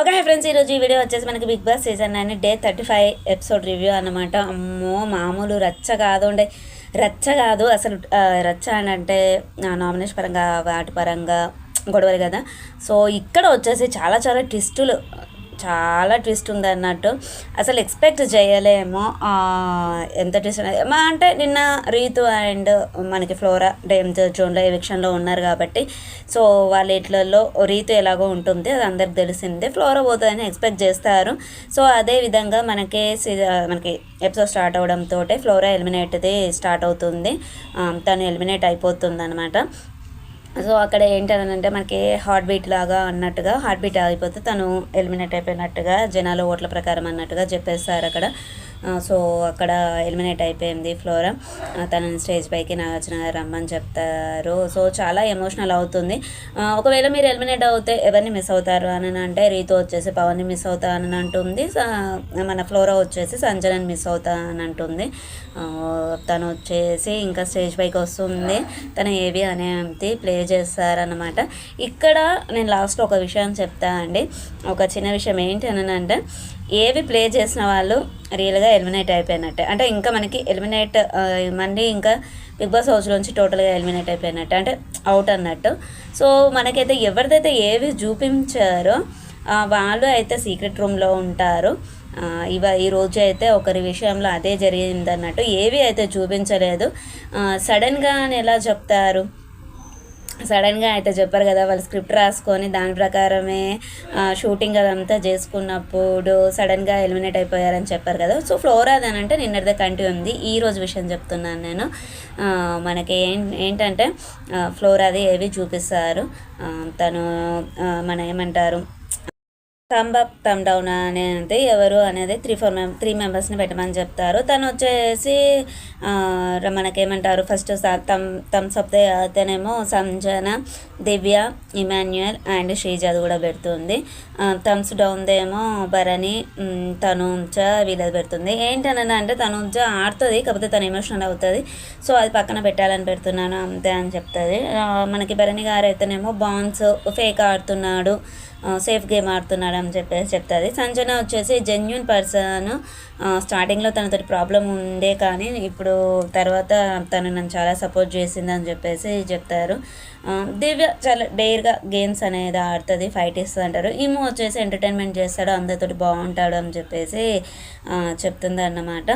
Okay friends. ఈరోజు ఈ video వచ్చేసి మనకి Bigg Boss season nine day thirty five episode review అనమాట అమ్మో మామూలు రచ్చ కాదు ఉండే రచ్చ కాదు అసలు రచ్చ అని అంటే నామినేషన్ పరంగా వాటి పరంగా గొడవలు కదా. సో ఇక్కడ వచ్చేసి చాలా చాలా ట్విస్టులు. చాలా ట్విస్ట్ ఉంది అన్నట్టు. అసలు ఎక్స్పెక్ట్ చేయలేము. ఎంత ట్విస్ట్ అనేది. మా అంటే నిన్న రీతు అండ్ మనకి ఫ్లోరా డేంజర్ జోన్లో ఎవిక్షన్లో ఉన్నారు కాబట్టి. సో వాళ్ళ ఇట్లలో రీతు ఎలాగో ఉంటుంది అది అందరికి తెలిసిందే. ఫ్లోరా పోతుందని ఎక్స్పెక్ట్ చేస్తారు. సో అదే విధంగా మనకి సి- మనకి ఎపిసోడ్ స్టార్ట్ అవడంతో ఫ్లోరా ఎలిమినేట్ది స్టార్ట్ అవుతుంది. తను ఎలిమినేట్ అయిపోతుంది అనమాట సో అక్కడ ఏంటనంటే మనకి హార్ట్ బీట్ లాగా అన్నట్టుగా హార్ట్ బీట్ ఆగిపోతే తను ఎలిమినేట్ అయిపోయినట్టుగా జనాలు ఓట్ల ప్రకారం అన్నట్టుగా చెప్పేస్తారు అక్కడ. సో అక్కడ ఎలిమినేట్ అయిపోయింది ఫ్లోరా. తనని స్టేజ్ పైకి నాగార్జున గారు రమ్మని చెప్తారు. సో చాలా ఎమోషనల్ అవుతుంది. ఒకవేళ మీరు ఎలిమినేట్ అవుతే ఎవరిని మిస్ అవుతారు అని అంటే రీతు వచ్చేసి పవన్ని మిస్ అవుతా అని అంటుంది. మన ఫ్లోరా వచ్చేసి సంజనని మిస్ అవుతా అని అంటుంది. తను వచ్చేసి ఇంకా స్టేజ్ పైకి వస్తుంది. తను ఏవి అనేది ప్లే చేస్తారనమాట ఇక్కడ నేను లాస్ట్లో ఒక విషయం చెప్తా అండి. ఒక చిన్న విషయం ఏంటి అని అంటే ఏవి ప్లే చేసిన వాళ్ళు రియల్గా ఎలిమినేట్ అయిపోయినట్టే. అంటే ఇంకా మనకి ఎలిమినేట్ మళ్ళీ ఇంకా బిగ్ బాస్ హౌస్లోంచి టోటల్గా ఎలిమినేట్ అయిపోయినట్టు. అంటే అవుట్ అన్నట్టు. సో మనకైతే ఎవరిదైతే ఏవి చూపించారో వాళ్ళు అయితే సీక్రెట్ రూమ్లో ఉంటారు. ఇవ ఈ రోజు అయితే ఒకరి విషయంలో అదే జరిగింది అన్నట్టు ఏవి అయితే చూపించలేదు సడన్గా అని ఎలా చెప్తారు? సడన్గా అయితే చెప్పారు కదా వాళ్ళు స్క్రిప్ట్ రాసుకొని దాని ప్రకారమే షూటింగ్ అదంతా చేసుకున్నప్పుడు సడన్గా ఎలిమినేట్ అయిపోయారని చెప్పారు కదా. సో ఫ్లోరా అని అంటే నిన్నటిదే కంటి ఉంది. ఈ రోజు విషయం చెప్తున్నాను నేను. మనకి ఏం ఏంటంటే ఫ్లోరాది ఏవి చూపిస్తారు. తను మన ఏమంటారు? థమ్ అప్ థమ్ డౌన్ అనేది ఎవరు అనేది త్రీ ఫోర్ మెం త్రీ మెంబర్స్ని పెట్టమని చెప్తారు. తను వచ్చేసి మనకేమంటారు? ఫస్ట్ తమ్ థమ్స్ అప్ అయితేనేమో సంజన దివ్య ఇమాన్యుయల్ అండ్ శ్రీజాద్ అది కూడా పెడుతుంది. థమ్స్ డౌన్దేమో భరణి మ్, తనుంచ వీళ్ళది పెడుతుంది. ఏంటనని అంటే తనుంచ ఆడుతుంది కాకపోతే తను ఎమోషనల్ అవుతుంది. సో అది పక్కన పెట్టాలని పెడుతున్నాను అంతే అని చెప్తుంది. మనకి భరణి గారు అయితేనేమో బాన్స్ ఫేక్ ఆడుతున్నాడు. సేఫ్ గేమ్ ఆడుతున్నాడు అని చెప్పేసి చెప్తుంది. సంజన వచ్చేసి జెన్యున్ పర్సన్ స్టార్టింగ్లో తనతో ప్రాబ్లం ఉండే కానీ ఇప్పుడు తర్వాత తను నన్ను చాలా సపోర్ట్ చేసింది అని చెప్పేసి చెప్తారు. దివ్య చాలా డేర్గా గేమ్స్ అనేది ఆడుతుంది ఫైట్ ఇస్తుంది అంటారు. ఈమె వచ్చేసి ఎంటర్టైన్మెంట్ చేస్తాడు అందరితోటి బాగుంటాడు అని చెప్పేసి చెప్తుంది అన్నమాట.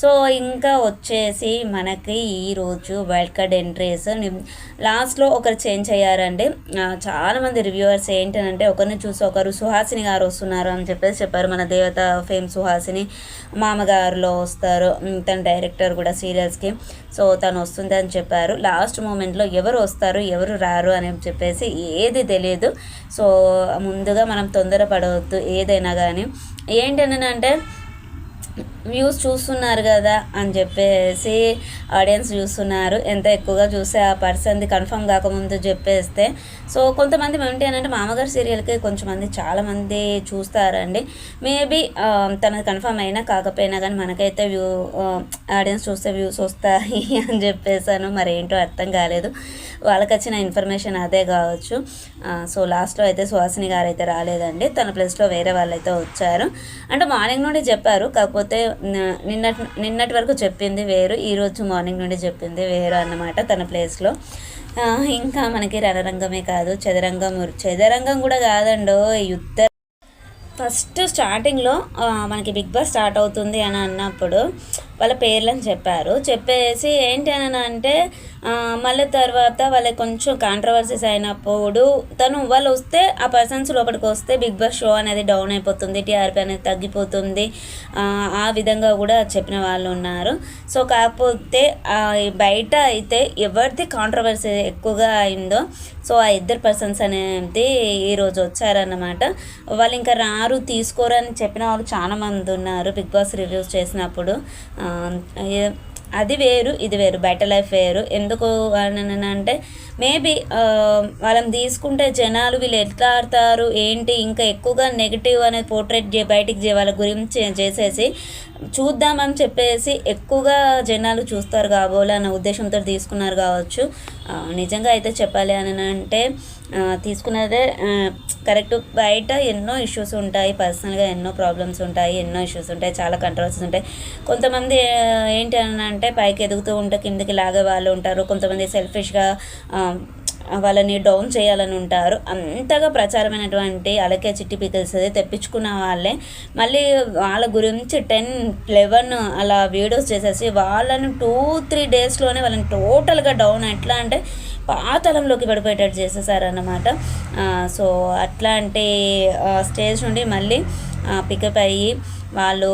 సో ఇంకా వచ్చేసి మనకి ఈరోజు వైల్డ్ కార్డ్ ఎంట్రీస్ లాస్ట్లో ఒకరు చేంజ్ అయ్యారండి. చాలామంది రివ్యూవర్స్ ఏంటంటే ఒకరిని చూసి ఒకరు సుహాసిని గారు వస్తున్నారు అని చెప్పేసి చెప్పారు. మన దేవత ఫేమ్ సుహాసిని. మామగారులో వస్తారు. తన డైరెక్టర్ కూడా సీరియల్స్కి. సో తను వస్తుంది అని చెప్పారు. లాస్ట్ మూమెంట్లో ఎవరు వస్తారు ఎవరు రారు అని చెప్పేసి ఏది తెలియదు. సో ముందుగా మనం తొందరపడవద్దు ఏదైనా కానీ ఏంటనంటే వ్యూస్ చూస్తున్నారు కదా అని చెప్పేసి ఆడియన్స్ చూస్తున్నారు. ఎంత ఎక్కువగా చూస్తే ఆ పర్సన్ది కన్ఫర్మ్ కాకముందు చెప్పేస్తే. సో కొంతమంది ఏంటి అని అంటే మామగారు సీరియల్కి కొంచెమంది చాలామంది చూస్తారండి. మేబీ తనది కన్ఫర్మ్ అయినా కాకపోయినా కానీ మనకైతే వ్యూ ఆడియన్స్ చూస్తే వ్యూస్ వస్తాయి అని చెప్పేసాను. మరి ఏంటో అర్థం కాలేదు. వాళ్ళకి వచ్చిన ఇన్ఫర్మేషన్ అదే కావచ్చు. సో లాస్ట్లో అయితే సుహాసిని గారు అయితే రాలేదండి. తన ప్లేస్లో వేరే వాళ్ళు అయితే వచ్చారు. అంటే మార్నింగ్ నుండి చెప్పారు. కాకపోతే నిన్నటి నిన్నటి వరకు చెప్పింది వేరు ఈరోజు మార్నింగ్ నుండి చెప్పింది వేరు అన్నమాట తన ప్లేస్లో. ఆ, ఇంకా మనకి రణరంగమే కాదు చదరంగం చదరంగం కూడా కాదండో యుద్ధ ఫస్ట్ స్టార్టింగ్లో మనకి బిగ్ బాస్ స్టార్ట్ అవుతుంది అని అన్నప్పుడు వాళ్ళ పేర్లని చెప్పారు. చెప్పేసి ఏంటి అని అంటే మళ్ళీ తర్వాత వాళ్ళకి కొంచెం కాంట్రవర్సీస్ అయినప్పుడు తను వాళ్ళు వస్తే ఆ పర్సన్స్ లోపలికి వస్తే బిగ్ బాస్ షో అనేది డౌన్ అయిపోతుంది టీఆర్పీ అనేది తగ్గిపోతుంది ఆ, విధంగా కూడా చెప్పిన వాళ్ళు ఉన్నారు. సో కాకపోతే బయట అయితే ఎవరిది కాంట్రవర్సీ ఎక్కువగా అయిందో సో ఆ ఇద్దరు పర్సన్స్ అనేది ఈరోజు వచ్చారన్నమాట. వాళ్ళు ఇంకా రారు తీసుకోరని చెప్పిన వాళ్ళు చాలా మంది ఉన్నారు. బిగ్ బాస్ రివ్యూస్ చేసినప్పుడు అది వేరు ఇది వేరు బెటర్ లైఫ్ వేరు. ఎందుకు అని అంటే మేబీ వాళ్ళని తీసుకుంటే జనాలు వీళ్ళు ఎట్లా ఆడతారు ఏంటి ఇంకా ఎక్కువగా నెగిటివ్ అనేది పోర్ట్రేట్ చే బయటికి చే వాళ్ళ గురించి చేసేసి చూద్దామని చెప్పేసి ఎక్కువగా జనాలు చూస్తారు కాబోలు అన్న ఉద్దేశంతో తీసుకున్నారు కావచ్చు. నిజంగా అయితే చెప్పాలి అని అంటే తీసుకున్నదే కరెక్ట్ బయట ఎన్నో ఇష్యూస్ ఉంటాయి పర్సనల్గా ఎన్నో ప్రాబ్లమ్స్ ఉంటాయి ఎన్నో ఇష్యూస్ ఉంటాయి చాలా కంట్రోల్స్ ఉంటాయి. కొంతమంది ఏంటి అని అంటే పైకి ఎదుగుతూ ఉంటే కిందకి లాగే వాళ్ళు ఉంటారు. కొంతమంది సెల్ఫిష్గా వాళ్ళని డౌన్ చేయాలని ఉంటారు. అంతగా ప్రచారమైనటువంటి అలకే చిట్టి పికల్స్ తెప్పించుకున్న వాళ్ళే. మళ్ళీ వాళ్ళ గురించి టెన్ లెవెన్ అలా వీడియోస్ చేసేసి వాళ్ళని టూ త్రీ డేస్లోనే వాళ్ళని టోటల్గా డౌన్ ఎట్లా అంటే పాతలంలోకి పడిపోయేటట్టు చేసేసారన్నమాట. సో అట్లాంటి స్టేజ్ నుండి మళ్ళీ పికప్ అయ్యి వాళ్ళు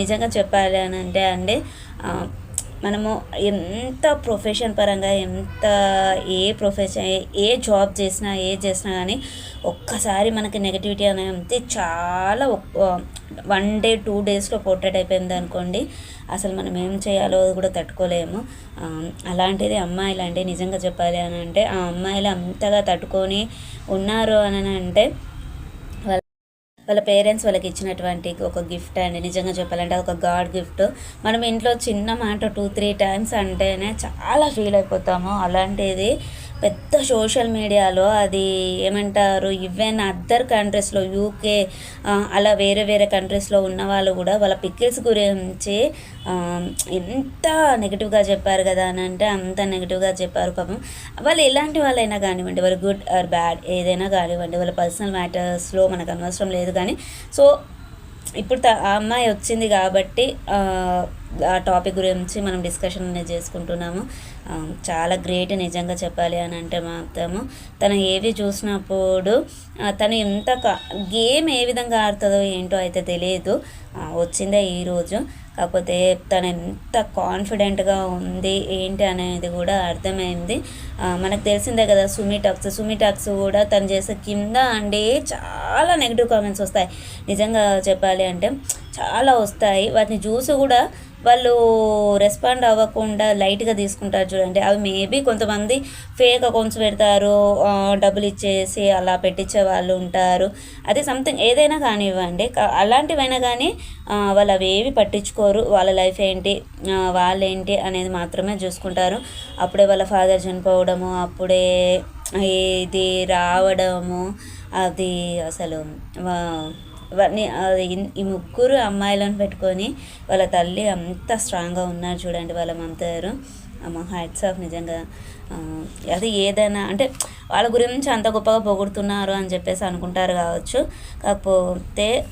నిజంగా చెప్పాలి అని అంటే అండి మనము ఎంత ప్రొఫెషన్ పరంగా ఎంత ఏ ప్రొఫెషన్ ఏ జాబ్ చేసినా ఏ చేసినా కానీ ఒక్కసారి మనకి నెగటివిటీ అనేది చాలా వన్ డే టూ డేస్లో పోర్ట్రేట్ అయిపోయింది అనుకోండి. అసలు మనం ఏం చేయాలో కూడా తట్టుకోలేము. అలాంటిది అమ్మాయిలు అంటే నిజంగా చెప్పాలి అని అంటే ఆ అమ్మాయిలు అంతగా తట్టుకొని ఉన్నారు అని అంటే వాళ్ళ పేరెంట్స్ వాళ్ళకి ఇచ్చినటువంటి ఒక గిఫ్ట్ అండి. నిజంగా చెప్పాలంటే ఒక గాడ్ గిఫ్ట్. మనం ఇంట్లో చిన్న మాట టూ త్రీ టైమ్స్ అంటేనే చాలా ఫీల్ అయిపోతాము. అలాంటిది పెద్ద సోషల్ మీడియాలో అది ఏమంటారు ఈవెన్ అదర్ కంట్రీస్లో యూకే అలా వేరే వేరే కంట్రీస్లో ఉన్న వాళ్ళు కూడా వాళ్ళ పిక్కిల్స్ గురించి ఎంత నెగిటివ్గా చెప్పారు కదా అని అంటే అంత నెగిటివ్గా చెప్పారు పాపం. వాళ్ళు ఎలాంటి వాళ్ళైనా కానివ్వండి వాళ్ళు గుడ్ ఆర్ బ్యాడ్ ఏదైనా కానివ్వండి వాళ్ళ పర్సనల్ మ్యాటర్స్లో మనకు అనవసరం లేదు కానీ సో ఇప్పుడు త- ఆ అమ్మాయి వచ్చింది కాబట్టి ఆ, టాపిక్ గురించి మనం డిస్కషన్ అనేది చేసుకుంటున్నాము. చాలా గ్రేట్ నిజంగా చెప్పాలి అని అంటే మాత్రము. తను ఏవి చూసినప్పుడు తను ఎంత గేమ్ ఏ విధంగా ఆడుతుందో ఏంటో అయితే తెలియదు. వచ్చిందే ఈరోజు కాకపోతే తను ఎంత కాన్ఫిడెంట్గా ఉంది ఏంటి అనేది కూడా అర్థమైంది. మనకు తెలిసిందే కదా సుమి టాక్స్ సుమి టాక్స్ కూడా తను చేసే కింద అండి చాలా నెగిటివ్ కామెంట్స్ వస్తాయి. నిజంగా చెప్పాలి అంటే చాలా వస్తాయి. వాటిని చూసి కూడా వాళ్ళు రెస్పాండ్ అవ్వకుండా లైట్గా తీసుకుంటారు చూడండి. అవి మేబీ కొంతమంది ఫేక్ అకౌంట్స్ పెడతారు డబ్బులు ఇచ్చేసి అలా పెట్టించే వాళ్ళు ఉంటారు. అది సంథింగ్ ఏదైనా కానివ్వండి అలాంటివైనా కానీ వాళ్ళు అవి ఏవి పట్టించుకోరు. వాళ్ళ లైఫ్ ఏంటి వాళ్ళేంటి అనేది మాత్రమే చూసుకుంటారు. అప్పుడే వాళ్ళ ఫాదర్ చనిపోవడము అప్పుడే ఇది రావడము అది అసలు ఈ ముగ్గురు అమ్మాయిలను పెట్టుకొని వాళ్ళ తల్లి అంత స్ట్రాంగ్గా ఉన్నారు చూడండి వాళ్ళ మమతారు. అమ్మ హ్యాట్స్ ఆఫ్ నిజంగా. అది ఏదైనా అంటే వాళ్ళ గురించి అంత గొప్పగా పొగుడుతున్నారు అని చెప్పేసి అనుకుంటారు కావచ్చు. కాకపోతే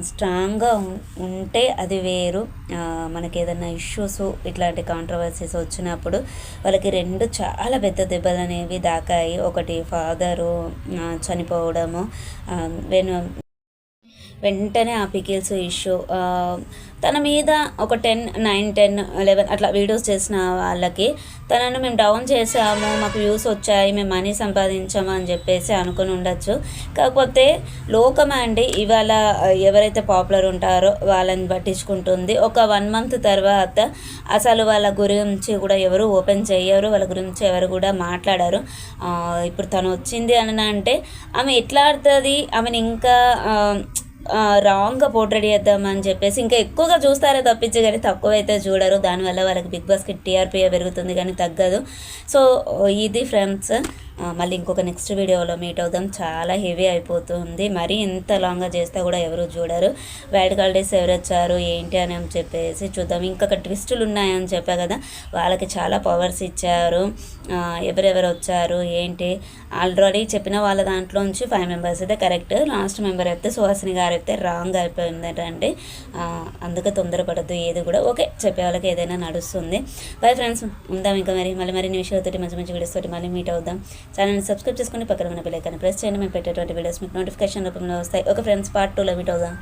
స్ట్రాంగ్గా ఉం- ఉంటే అది వేరు. మనకి ఏదైనా ఇష్యూస్ ఇట్లాంటి కాంట్రవర్సీస్ వచ్చినప్పుడు వాళ్ళకి రెండు చాలా పెద్ద దెబ్బలు అనేవి దాకాయి. ఒకటి ఫాదరు చనిపోవడము వెను వెంటనే ఆ పికిల్స్ ఇష్యూ తన మీద ఒక టెన్ నైన్ టెన్ లెవెన్ అట్లా వీడియోస్ చేసిన వాళ్ళకి తనను మేము డౌన్ చేసాము మాకు వ్యూస్ వచ్చాయి మేము మనీ సంపాదించాము అని చెప్పేసి అనుకుని ఉండొచ్చు. కాకపోతే లోకం అండి ఇవాళ ఎవరైతే పాపులర్ ఉంటారో వాళ్ళని పట్టించుకుంటుంది. ఒక వన్ మంత్ తర్వాత అసలు వాళ్ళ గురించి కూడా ఎవరు ఓపెన్ చేయరు వాళ్ళ గురించి ఎవరు కూడా మాట్లాడారు. ఇప్పుడు తను వచ్చింది అని అంటే ఆమె ఎట్లా ఆడుతుంది ఆమెను ఇంకా రాంగ్గా పోర్ట్రేట్ చేద్దామని చెప్పేసి ఇంకా ఎక్కువగా చూస్తారే తప్పించి కానీ తక్కువ అయితే చూడరు. దానివల్ల వాళ్ళకి బిగ్ బాస్కి టీఆర్పీ పెరుగుతుంది కానీ తగ్గదు. సో ఇది ఫ్రెండ్స్ మళ్ళీ ఇంకొక నెక్స్ట్ వీడియోలో మీట్ అవుదాం. చాలా హెవీ అయిపోతుంది. మరీ ఇంత లాంగ్గా చేస్తే కూడా ఎవరు చూడరు. వైట్ క్వాలిటీస్ ఎవరు వచ్చారు ఏంటి అని చెప్పేసి చూద్దాం. ఇంకొక ట్విస్టులు ఉన్నాయని చెప్పా కదా వాళ్ళకి చాలా పవర్స్ ఇచ్చారు. ఎవరెవరు వచ్చారు ఏంటి? ఆల్రెడీ చెప్పిన వాళ్ళ దాంట్లోంచి ఫైవ్ మెంబర్స్ అయితే కరెక్ట్ లాస్ట్ మెంబర్ అయితే సుహాసిని గారు అయితే రాంగ్ అయిపోయిందటండి. అందుకే తొందరపడద్దు ఏది కూడా. ఓకే చెప్పే వాళ్ళకి ఏదైనా నడుస్తుంది. బై ఫ్రెండ్స్ ఉందాం ఇంకా మరి. మళ్ళీ మరిన్ని విషయాలతోటి మంచి మంచి వీడియోస్ తోటి మళ్ళీ మీట్ అవుదాం. ఛానల్ని సబ్స్క్రైబ్ చేసుకుని పక్కన ఉన్న బెల్ ఐకాన్ ప్రెస్ చేయండి. మేము పెట్టేటువంటి వీడియోస్ మీకు నోటిఫికేషన్ రూపంలో వస్తాయి. ఓకే ఫ్రెండ్స్ పార్ట్ టూలో మీట్ అవుదాం